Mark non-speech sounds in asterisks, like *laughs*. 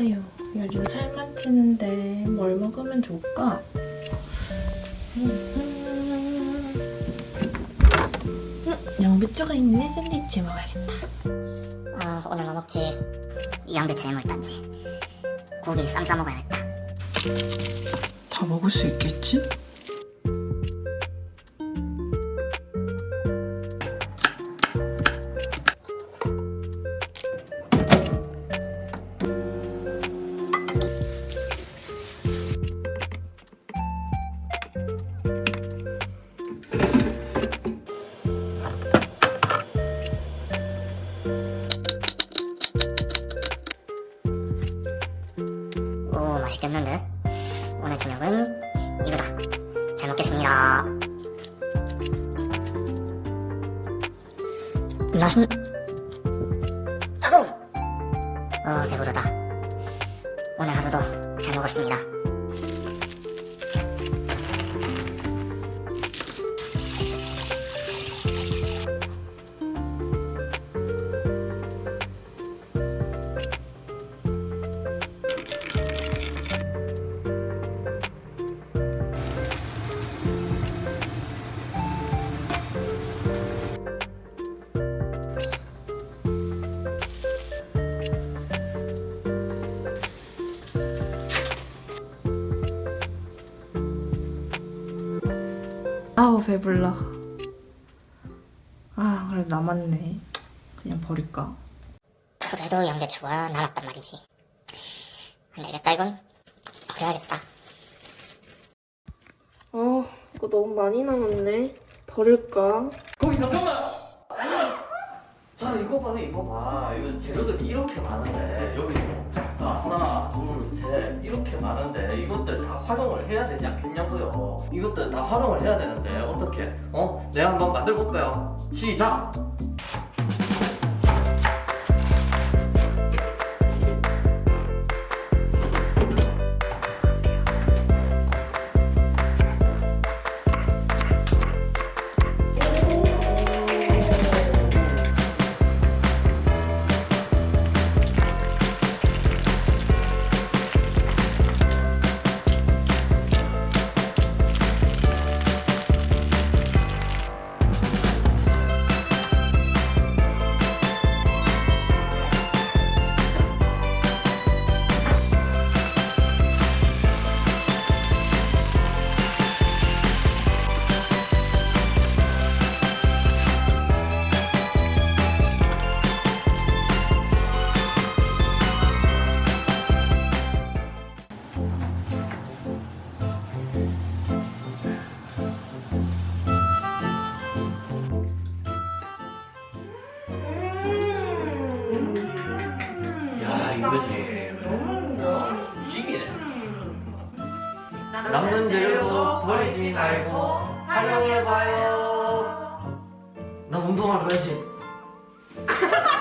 아유, 요즘 살만 찌는데 뭘 먹으면 좋을까? 음, 양배추가 있네. 샌드위치 먹어야겠다. 아 오늘 뭐 먹지? 이 양배추 해물단지 고기 쌈 싸 먹어야겠다 다 먹을 수 있겠지? 오 맛있겠는데? 오늘 저녁은 이거다. 잘 먹겠습니다. 맛은 아우 어 배부르다. 오늘 하루도 잘 먹었습니다 아우, 배불러. 아, 그래 남았네. 그냥 버릴까? 그래도 양배추가 남았단 말이지 안 되겠다 이건 버려야겠다 어, 이거 너무 많이 남았네. 버릴까? 거기 잠깐만. 자 이거 봐 이거 봐. 이거 재료들이 이렇게 많은데 여기 자 하나 둘 셋 이렇게 많은데 이것들 다 활용을 해야 되지 않겠냐고요. 이것들 다 활용을 해야 되는데 어떻게? 어? 내가 한번 만들어 볼까요? 시작 그지. 죽이네. 남는 재료도 버리지 말고 활용해봐요. 나 운동할 거지. *laughs*